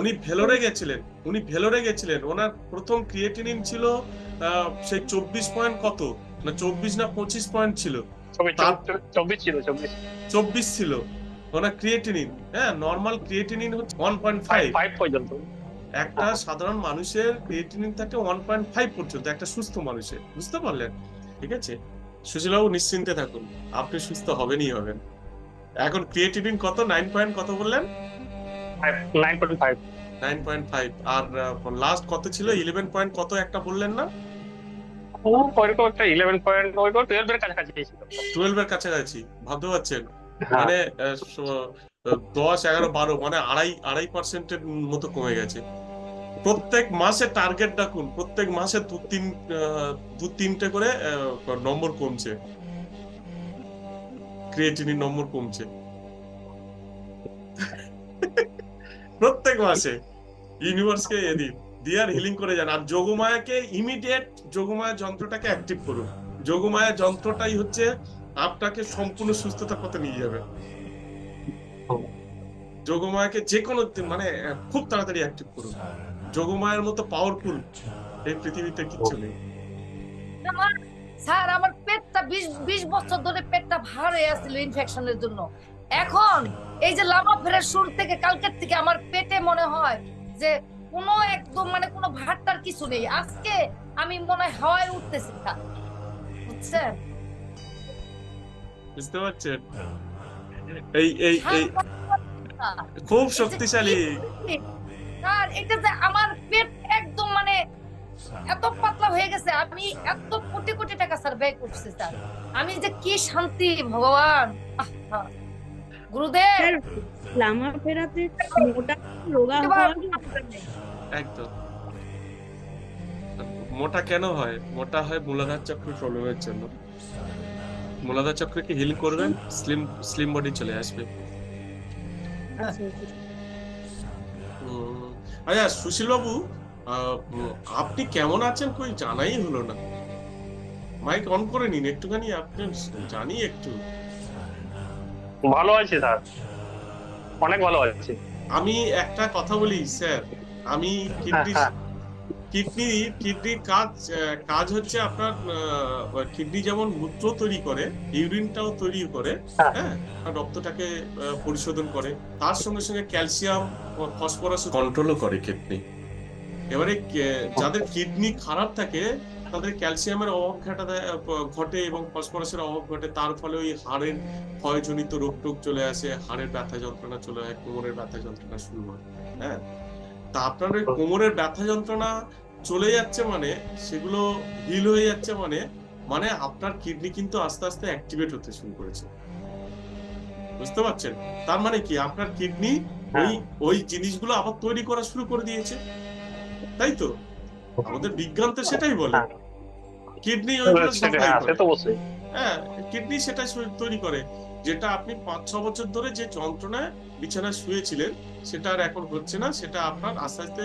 উনি ভেলোরে গেছিলেন উনি ভেলোরে গেছিলেন। ওনার প্রথম ক্রিয়েটিনিন ছিল সেই চব্বিশ পয়েন্ট কত? না চব্বিশ না পঁচিশ পয়েন্ট ছিল? চব্বিশ ছিল চব্বিশ। চব্বিশ ছিল। ওনার ক্রিয়েটিনিন হ্যাঁ নর্মাল ক্রিয়েটিনিন হচ্ছে ওয়ান পয়েন্ট ফাইভ ফাইভ পর্যন্ত। একটা সাধারণ মানুষের ক্রিয়েটিনিন থাকে ওয়ান পয়েন্ট ফাইভ পর্যন্ত একটা সুস্থ মানুষের। বুঝতে পারলেন? ঠিক আছে? সুশীলবাবু নিশ্চিন্তে থাকুন। আপনি সুস্থ হবেনই হবেন। এখন ক্রিয়েটিনিন কত? নাইন পয়েন্ট কত বললেন? আর লাস্ট কত ছিল? ইলেভেন পয়েন্ট কত একটা বললেন না? একটা পয়েন্ট এর কাছাকাছি ছিল। টুয়েলভ এর কাছাকাছি ভাবতে পারছেন? হ্যাঁ, মানে দশ এগারো বারো মানে আড়াই আড়াই পার্সেন্টের মতো কমে গেছে। প্রত্যেক মাসে টার্গেট রাখুন প্রত্যেক মাসে দু তিন দু তিনটে করে নম্বর কমছে। ক্রিয়েটিনিন নম্বর কমছে। প্রত্যেক মাসে ইউনিভার্সকে এদিন দিয়ে আর হিলিং করে যান। আর যোগমায়াকে ইমিডিয়েট যোগমায়া যন্ত্রটাকে অ্যাক্টিভ করুন। যোগমায়া যন্ত্রটাই হচ্ছে আপনাকে সম্পূর্ণ সুস্থতার পথে নিয়ে যাবে। যোগমায়াকে যে কোনো মানে খুব তাড়াতাড়ি অ্যাক্টিভ করুন। যোগমায়ার মতো পাওয়ারফুল এই পৃথিবীতে কিচ্ছু নেই। স্যার, আমার পেটটা বিশ বিশ বছর ধরে পেটটা ভার আসছিল ইনফেকশনের জন্য। এখন এই যে লামা ফেরার শুরু থেকে কালকের থেকে আমার পেটে মনে হয় যে কোনো একদম মানে কোনো ভাতটার কিছু নেই। আজকে আমি মনে হয় হাওয়ায় উঠতেছি স্যার বুঝছেন? বুঝতে পারছেন? এই এই এই খুব শক্তিশালী। স্যার এটা যে আমার পেট একদম মানে এত পাতলা হয়ে গেছে আমি এত কোটি কোটি টাকা স্যার ব্যয় করছি স্যার। আমি যে কি শান্তি ভগবান। আহা। গুরুদেব! লামা ফেরাতে মোটা রোগা একদম। মোটা কেন হয়? মোটা হয় মূলাধার চক্র প্রবলেমের জন্য। মূলাধার চক্রকে হিল করবেন স্লিম স্লিম বডি চলে আসবে। আচ্ছা, আচ্ছা। আচ্ছা সুশীল বাবু আপনি কেমন আছেন কই জানাই হলো না। মাইক অন করে নিন একটুখানি আপনি জানি একটু। ভালো আছে স্যার। অনেক ভালো আছে। আমি একটা কথা বলি স্যার। আমি কিডনি হ্যাঁ, কিডনি কিডনির কাজ কাজ হচ্ছে আপনার কিডনি যেমন মূত্র তৈরি করে ইউরিনটাও তৈরি করে হ্যাঁ। হ্যাঁ রক্তটাকে পরিশোধন করে। তার সঙ্গে সঙ্গে ক্যালসিয়াম ফসফরাস কন্ট্রোলও করে কিডনি। এবারে যাদের কিডনি খারাপ থাকে তাদের ক্যালসিয়ামের অভাব ঘটা ঘটে এবং ফসফরাসের অভাব ঘটে তার ফলে ওই হাড়ের ক্ষয়জনিত রোগ টোগ চলে আসে হাড়ের ব্যথা যন্ত্রণা চলে হয় কোমরের ব্যথা যন্ত্রণা শুরু হয় হ্যাঁ? তা আপনার ওই কোমরের ব্যথা যন্ত্রণা চলে যাচ্ছে মানে সেগুলো হিল হয়ে যাচ্ছে মানে মানে আপনার কিডনি কিন্তু আস্তে আস্তে অ্যাক্টিভেট হতে শুরু করেছে। বুঝতে পারছেন? তার মানে কি? আপনার কিডনি ওই ওই জিনিসগুলো আবার তৈরি করা শুরু করে দিয়েছে। তাই তো? আমাদের বিজ্ঞান তো সেটাই বলে। হ্যাঁ। কিডনি হ্যাঁ অবশ্যই। হ্যাঁ কিডনি সেটা তৈরি করে। যেটা আপনি পাঁচ ছ বছর ধরে যে যন্ত্রণায় বিছানায় শুয়েছিলেন সেটা আর এখন হচ্ছে না সেটা আপনার আস্তে আস্তে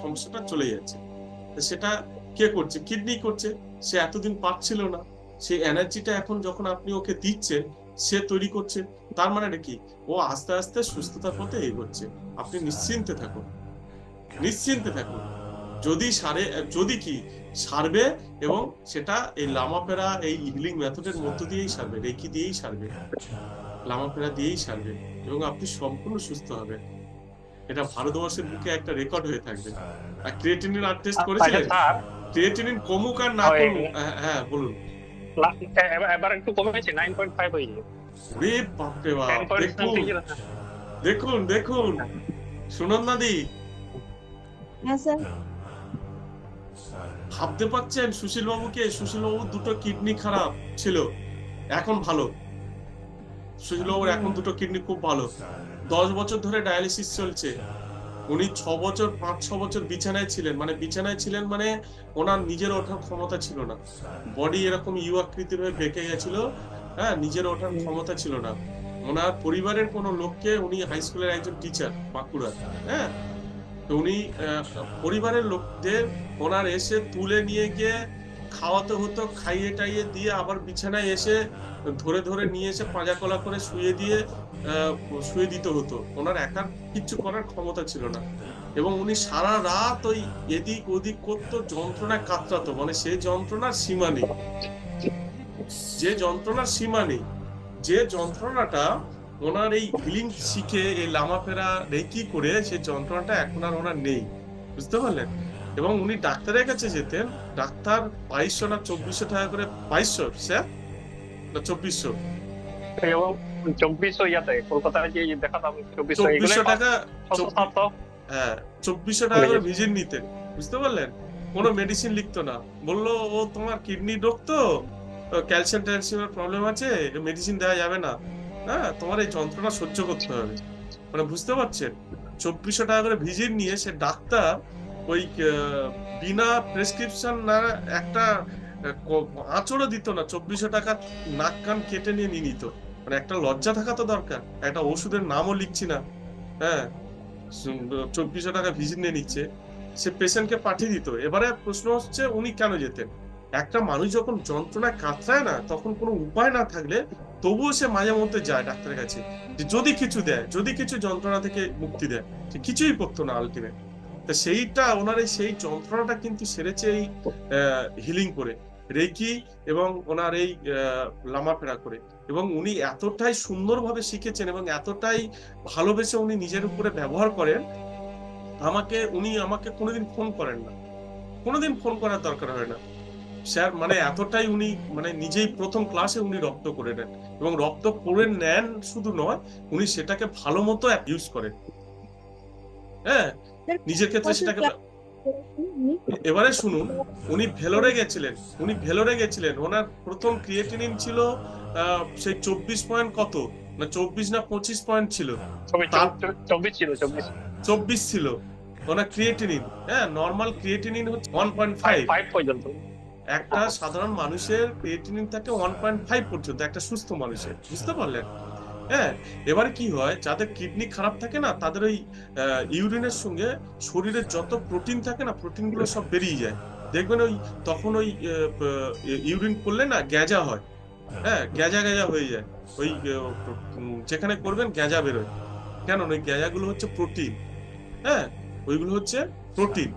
সমস্যাটা চলে যাচ্ছে। সেটা কে করছে? কিডনি করছে। সে এতদিন পাচ্ছিল না। সেই এনার্জিটা এখন যখন আপনি ওকে দিচ্ছেন সে তৈরি করছে তার মানে কি? ও আস্তে আস্তে সুস্থতার পথে এগোচ্ছে। আপনি নিশ্চিন্তে থাকুন। নিশ্চিন্তে থাকুন। যদি সারে যদি কি সারবে এবং সেটা এই লামাপেরা এই হিলিং মেথডের মধ্য দিয়েই সারবে রেকি দিয়েই সারবে। লামাপেরা দিয়েই সারবে এবং আপনি সম্পূর্ণ সুস্থ হবেন। এটা ভারতবর্ষের বুকে একটা রেকর্ড হয়ে থাকবে। আর ক্রিয়েটিনিন আর টেস্ট আচ্ছা করেছিলেন? স্যার ক্রিয়েটিনিন কমুক আর না কমুক। হ্যাঁ, হ্যাঁ বলুন। এবার- এবার একটু কমেছে নাইন পয়েন্ট ফাইভ হয়ে যায় রে বাপরে বাপ টেন দেখুন। দেখুন দেখুন। সুনন্দা দি। হ্যাঁ স্যার। ভাবতে পারছেন সুশীল বাবুকে সুশীল বাবুর দুটো কিডনি খারাপ ছিল, এখন ভালো। সুশীল বাবুর এখন দুটো কিডনি খুব ভালো। দশ বছর ধরে ডায়ালিসিস চলছে। উনি ছ বছর, পাঁচ, ছ বছর বিছানায় ছিলেন। মানে বিছানায় ছিলেন মানে ওনার নিজের ওঠার ক্ষমতা ছিল না। বডি এরকম ইউ আকৃতির হয়ে বেঁকে গেছিল হ্যাঁ নিজের ওঠার ক্ষমতা ছিল না। ওনার পরিবারের কোনো লোককে উনি হাই স্কুলের একজন টিচার বাঁকুড়া হ্যাঁ? উনি পরিবারের লোকদের ওনার এসে তুলে নিয়ে গিয়ে খাওয়াতে হতো, খাইয়ে টাইয়ে দিয়ে আবার বিছানায় এসে ধরে ধরে নিয়ে এসে পাঁজা কলা করে শুয়ে দিয়ে শুয়ে দিতে হতো। ওনার একার কিচ্ছু করার ক্ষমতা ছিল না। এবং উনি সারা রাত ওই এদিক ওদিক করতো, যন্ত্রণায় কাতরাতো। মানে সেই যন্ত্রণার সীমা নেই। যে যন্ত্রণার সীমা নেই, যে যন্ত্রণাটা ওনার এই হিলিং শিখে এই লামাফেরা রেকি করে সেই যন্ত্রণাটা এখন আর ওনার নেই। বুঝতে পারলেন? এবং উনি ডাক্তারের কাছে যেতেন ডাক্তার বাইশশো না চব্বিশশো টাকা করে বাইশশো স্যার? না চব্বিশশো? চব্বিশশো ইয়াতে কলকাতায় যে দেখাতাম চব্বিশশো টাকা হ্যাঁ চব্বিশশো টাকা করে ভিজিট নিতেন বুঝতে পারলেন? কোনো মেডিসিন লিখতো না। বলল ও তোমার কিডনি রোগ তো? ক্যালসিয়াম ট্যালসিয়ামের প্রবলেম আছে মেডিসিন দেওয়া যাবে না। হ্যাঁ তোমার এই যন্ত্রণা সহ্য করতে হবে। মানে বুঝতে পারছেন চব্বিশশো টাকা করে ভিজিট নিয়ে সে ডাক্তার ওই বিনা প্রেসক্রিপশন না, একটা আঁচড়ও দিত না। চব্বিশশো টাকা নাক কান কেটে নিয়ে নিয়ে নিত। মানে একটা লজ্জা থাকা তো দরকার। একটা ওষুধের নামও লিখছি না। হ্যাঁ চব্বিশশো টাকা ভিজিট নিয়ে নিচ্ছে। সে পেশেন্টকে পাঠিয়ে দিত। এবারে প্রশ্ন হচ্ছে, উনি কেন যেতেন? একটা মানুষ যখন যন্ত্রণায় কাতরায় না, তখন কোনো উপায় না থাকলে তবুও সে মাঝে মধ্যে যায় ডাক্তারের কাছে। যে যদি কিছু দেয়, যদি কিছু যন্ত্রণা থেকে মুক্তি দেয়, সে কিছুই করতো না আলটিমেট তা সেইটা, ওনার সেই যন্ত্রণাটা কিন্তু সেরেছে এই হিলিং করে রেকি এবং ওনার এই লামাফেরা করে। এবং উনি এতটাই সুন্দরভাবে শিখেছেন এবং এতটাই ভালোবেসে উনি নিজের উপরে ব্যবহার করেন, আমাকে, উনি আমাকে কোনোদিন ফোন করেন না। কোনোদিন ফোন করার দরকার হয় না। স্যার মানে এতটাই উনি মানে নিজেই প্রথম ক্লাসে উনি রক্ত করে নেন। এবং রক্ত করে নেন শুধু নয় উনি সেটাকে ভালো মতো ইউজ করেন। হ্যাঁ? নিজের ক্ষেত্রে সেটাকে এবারে শুনুন উনি ভেলোরে গেছিলেন উনি ভেলোরে গেছিলেন। ওনার প্রথম ক্রিয়েটিনিন ছিল আহ, সেই চব্বিশ পয়েন্ট কত? না চব্বিশ না পঁচিশ পয়েন্ট ছিল? চব্বিশ ছিল চব্বিশ। ছিল। ওনার ক্রিয়েটিনিন হ্যাঁ নর্মাল ক্রিয়েটিনিন হচ্ছে ওয়ান পয়েন্ট ফাইভ ফাইভ পর্যন্ত। একটা সাধারণ মানুষের ক্রিয়েটিনিন থাকে ওয়ান পয়েন্ট ফাইভ পর্যন্ত, একটা সুস্থ মানুষের, বুঝতে পারলেন? হ্যাঁ এবার কি হয়, যাদের কিডনি খারাপ থাকে না, তাদের ওই ইউরিনের সঙ্গে শরীরের যত প্রোটিন থাকে না প্রোটিনগুলো সব বেরিয়ে যায়। দেখবেন ওই, তখন ওই ইউরিন করলে না গ্যাজা হয়। হ্যাঁ গ্যাজা গ্যাজা হয়ে যায়। ওই যেখানে করবেন গ্যাজা বেরোয়। কেন? ওই গ্যাজাগুলো হচ্ছে প্রোটিন হ্যাঁ ওইগুলো হচ্ছে প্রোটিন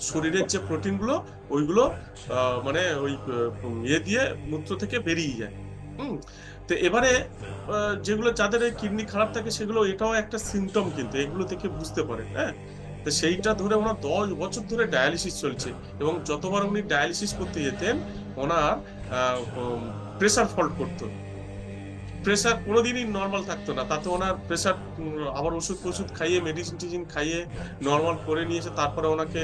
শরীরের যে প্রোটিনগুলো ওইগুলো মানে ওই ইয়ে দিয়ে মূত্র থেকে বেরিয়ে যায়। হুম? তো এবারে যেগুলো যাদের কিডনি খারাপ থাকে, সেগুলো এটাও একটা সিমটম কিন্তু, এগুলো থেকে বুঝতে পারেন হ্যাঁ? তো সেইটা ধরে ওনার দশ বছর ধরে ডায়ালিসিস চলছে এবং যতবার উনি ডায়ালিসিস করতে যেতেন, ওনার প্রেসার ফল্ট করতো। প্রেসার কোনোদিনই নর্মাল থাকতো না। তাতে ওনার প্রেসার আবার ওষুধ ওষুধ খাইয়ে মেডিসিন টিডিসিন খাইয়ে নর্মাল করে নিয়েছে তারপরে ওনাকে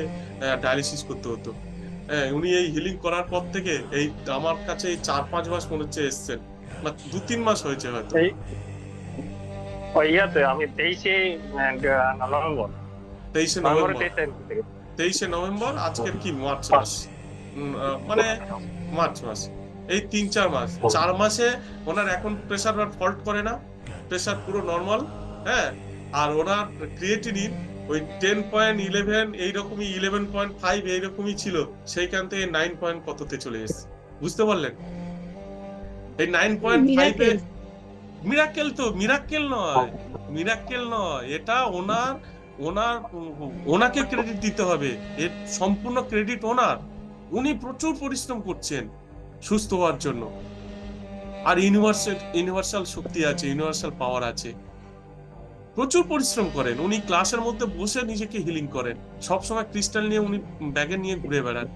ডায়ালিসিস করতে হতো। হ্যাঁ, উনি এই হিলিং করার পর থেকে এই আমার কাছে এই চার পাঁচ মাস মনে হচ্ছে এসছেন। না দু তিন মাস হয়েছে হয়তো। ইয়াতে আমি তেইশে নভেম্বর। তেইশে নভেম্বর তেইশে নভেম্বর আজকের কি? মার্চ মাস। মানে মার্চ মাস। এই তিন চার মাস। চার মাসে ওনার এখন প্রেসার ফল্ট করে না। প্রেসার পুরো নর্মাল হ্যাঁ? আর ওনার ক্রিয়েটিনিন ওই টেন পয়েন্ট ইলেভেন এইরকমই ইলেভেন পয়েন্ট ফাইভ এইরকমই ছিল। সেইখান থেকে নাইন পয়েন্ট কততে চলে এসেছে। বুঝতে পারলেন? এই নাইন পয়েন্ট ফাইভে মিরাক্কেল তো মিরাক্কেল নয়। মিরাক্কেল নয়। এটা ওনার ওনার ওনাকে ক্রেডিট দিতে হবে। এর সম্পূর্ণ ক্রেডিট ওনার। উনি প্রচুর পরিশ্রম করছেন। সুস্থ হওয়ার জন্য। আর ইউনিভার্সাল ইউনিভার্সাল শক্তি আছে ইউনিভার্সাল পাওয়ার আছে। প্রচুর পরিশ্রম করেন। উনি ক্লাসের মধ্যে বসে নিজেকে হিলিং করেন। সব সময় ক্রিস্টাল নিয়ে উনি ব্যাগে নিয়ে ঘুরে বেড়ান।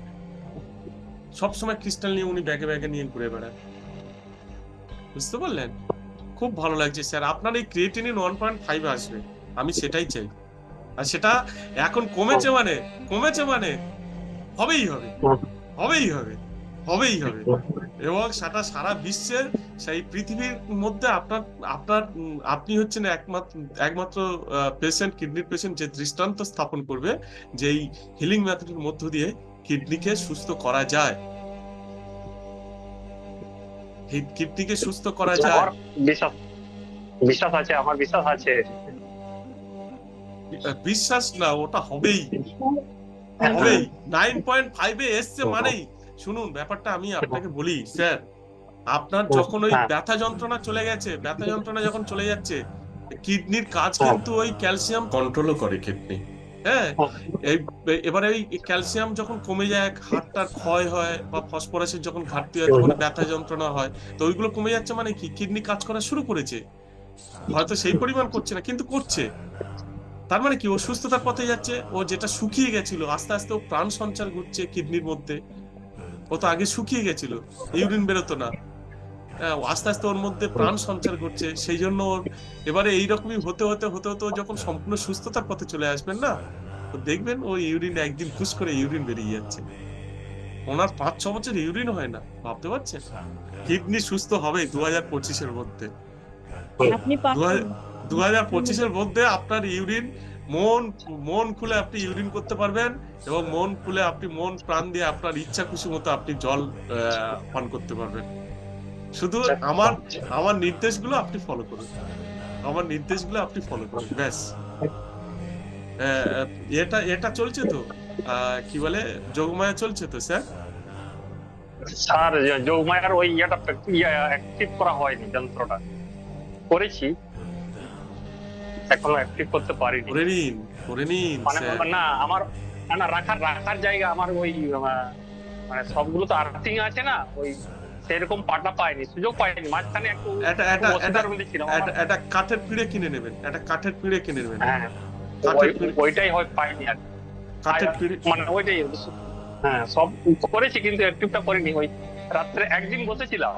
সব সময় ক্রিস্টাল নিয়ে উনি ব্যাগে ব্যাগে নিয়ে ঘুরে বেড়ান। বুঝতে পারলেন? খুব ভালো লাগছে স্যার। আপনার এই ক্রিয়েটিনিন ওয়ান পয়েন্ট ফাইভ আসবে। আমি সেটাই চাই। আর সেটা এখন কমেছে মানে কমেছে মানে হবেই হবে। হবেই হবে। হবেই হবে। এবং সেটা সারা বিশ্বের সেই পৃথিবীর মধ্যে আপনার আপনার আপনি হচ্ছেন একমাত্র একমাত্র পেশেন্ট কিডনির পেশেন্ট যে দৃষ্টান্ত স্থাপন করবে যে এই হিলিং মেথডের মধ্য দিয়ে কিডনিকে সুস্থ করা যায়। কিডনিকে সুস্থ করা যায়। বিশ্বাস বিশ্বাস আছে আমার বিশ্বাস আছে। বিশ্বাস না ওটা হবেই। হবেই। নাইন পয়েন্ট ফাইভে এসছে মানেই। শুনুন ব্যাপারটা আমি আপনাকে বলি স্যার। আপনার যখন ওই হ্যাঁ। ব্যথা যন্ত্রণা চলে গেছে ব্যথা যন্ত্রণা যখন চলে যাচ্ছে কিডনির কাজ কিন্তু ওই ক্যালসিয়াম কন্ট্রোলও করে কিডনি। হ্যাঁ এই এবারে এই ক্যালসিয়াম যখন কমে যায় হাড়টার ক্ষয় হয় বা ফসফরাসের যখন ঘাটতি হয় তখন ব্যথা যন্ত্রণা হয় তো ওইগুলো কমে যাচ্ছে মানে কি? কিডনি কাজ করা শুরু করেছে। হয়তো সেই পরিমাণ করছে না কিন্তু করছে। তার মানে কি? ও সুস্থতার পথে যাচ্ছে ও যেটা শুকিয়ে গেছিল আস্তে আস্তে ও প্রাণ সঞ্চার ঘটছে কিডনির মধ্যে। ও তো আগে শুকিয়ে গেছিল ইউরিন বেরোতো না। হ্যাঁ, আস্তে আস্তে ওর মধ্যে প্রাণ সঞ্চার করছে সেই জন্য ওর এবারে এইরকমই হতে হতে হতে হতে যখন সম্পূর্ণ সুস্থতার পথে চলে আসবেন না তো দেখবেন ও ইউরিন একদিন খুশ করে ইউরিন বেরিয়ে যাচ্ছে। ওনার পাঁচ ছ বছর ইউরিন হয় না ভাবতে পারছেন? কিডনি সুস্থ হবে দু হাজার পঁচিশের মধ্যে। দু হাজার পঁচিশের মধ্যে আপনার ইউরিন মন মন খুলে আপনি ইউরিন করতে পারবেন এবং মন খুলে আপনি মন, প্রাণ দিয়ে আপনার ইচ্ছা খুশি মতো আপনি জল পান করতে পারবেন। শুধু আমার আমার নির্দেশগুলো আপনি ফলো করুন। আমার নির্দেশগুলো আপনি ফলো করুন, ব্যাস। এটা এটা চলছে তো? কি বলে? যোগমায়া চলছে তো, স্যার? স্যার, যোগমায়ার ওই ইয়েটা অ্যাক্টিভ করা হয়নি, যন্ত্রটা। করেছি। এখনও অ্যাক্টিভ করতে পারিনি। করে নিন করে নিন মানে না আমার না, না রাখার রাখার জায়গা আমার ওই মানে সবগুলো তো আর্থিং আছে না ওই সেরকম পাটা পাইনি সুযোগ পাইনি মাঝখানে একটু এটা এটা এটা একটা কাঠের পিঁড়ে কিনে নেবেন একটা কাঠের পিঁড়ে কিনে নেবেন। হ্যাঁ পিঁড়ে ওইটাই হয় পাইনি আর কাঠের পিঁড়ে মানে ওইটাই হ্যাঁ সব করেছি কিন্তু অ্যাক্টিভটা করিনি ওই রাত্রে একদিন বসেছিলাম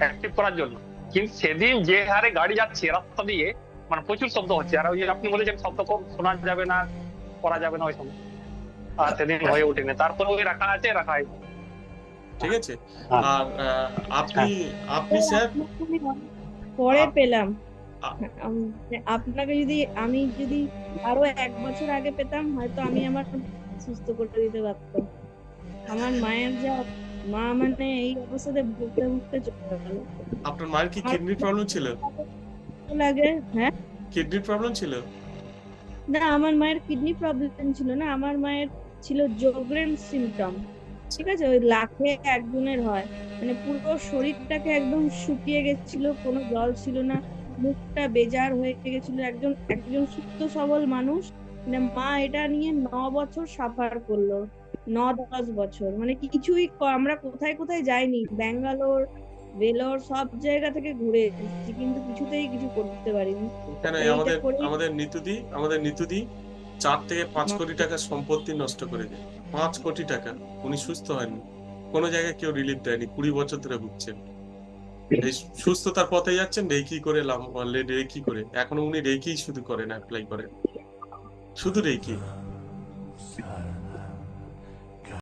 অ্যাক্টিভ করার জন্য। কিন্তু সেদিন যে হারে গাড়ি যাচ্ছে রাস্তা দিয়ে মানে প্রচুর শব্দ হচ্ছে। আর ওই আপনি বলেছেন শব্দ কম শোনা যাবে না করা যাবে না ওই সময়। আর সেদিন হয়ে ওঠেনি। তারপরে ওই রাখা আছে রাখা আছে ঠিক আছে। হ্যাঁ। আর আপনি আপনি স্যার? আপনাকে পরে পেলাম। আপনাকে যদি আমি যদি আরও এক বছর আগে পেতাম হয়তো আমি আমার সুস্থ করে দিতে পারতাম। আমার মায়ের যা মা মানে এই অবস্থাতে ভুগতে ভুগতে চলে গেল। আপনার মায়ের কি কিডনির প্রবলেম ছিল? লাগে হ্যাঁ? কিডনির প্রবলেম ছিল? না আমার মায়ের কিডনি প্রবলেম ছিল না আমার মায়ের ছিল জোগ্রেন সিমটম ঠিক আছে? ওই লাখে একজনের হয় মানে পুরো শরীরটাকে একদম শুকিয়ে গেছিল কোনো জল ছিল না মুখটা বেজার হয়ে গেছিল একজন একজন সুস্থ সবল মানুষ মানে মা এটা নিয়ে ন বছর সাফার করল ন দশ বছর মানে কিছুই আমরা কোথায় কোথায় যাইনি ব্যাঙ্গালোর ভেলোর সব জায়গা থেকে ঘুরে এসেছি কিন্তু কিছুতেই কিছু করতে পারিনি। কেন আমাদের আমাদের নিতুদি আমাদের নিতুদি চার থেকে পাঁচ কোটি টাকা সম্পত্তি নষ্ট করে দেয়। পাঁচ কোটি টাকা উনি সুস্থ হয়নি। কোনো জায়গায় কেউ রিলিফ দেয়নি কুড়ি বছর ধরে ভুগছেন। এই সুস্থতার পথে যাচ্ছেন রেকি করে রেকি করে। এখনও উনি রেকি শুধু করেন অ্যাপ্লাই করেন। শুধু রেকি।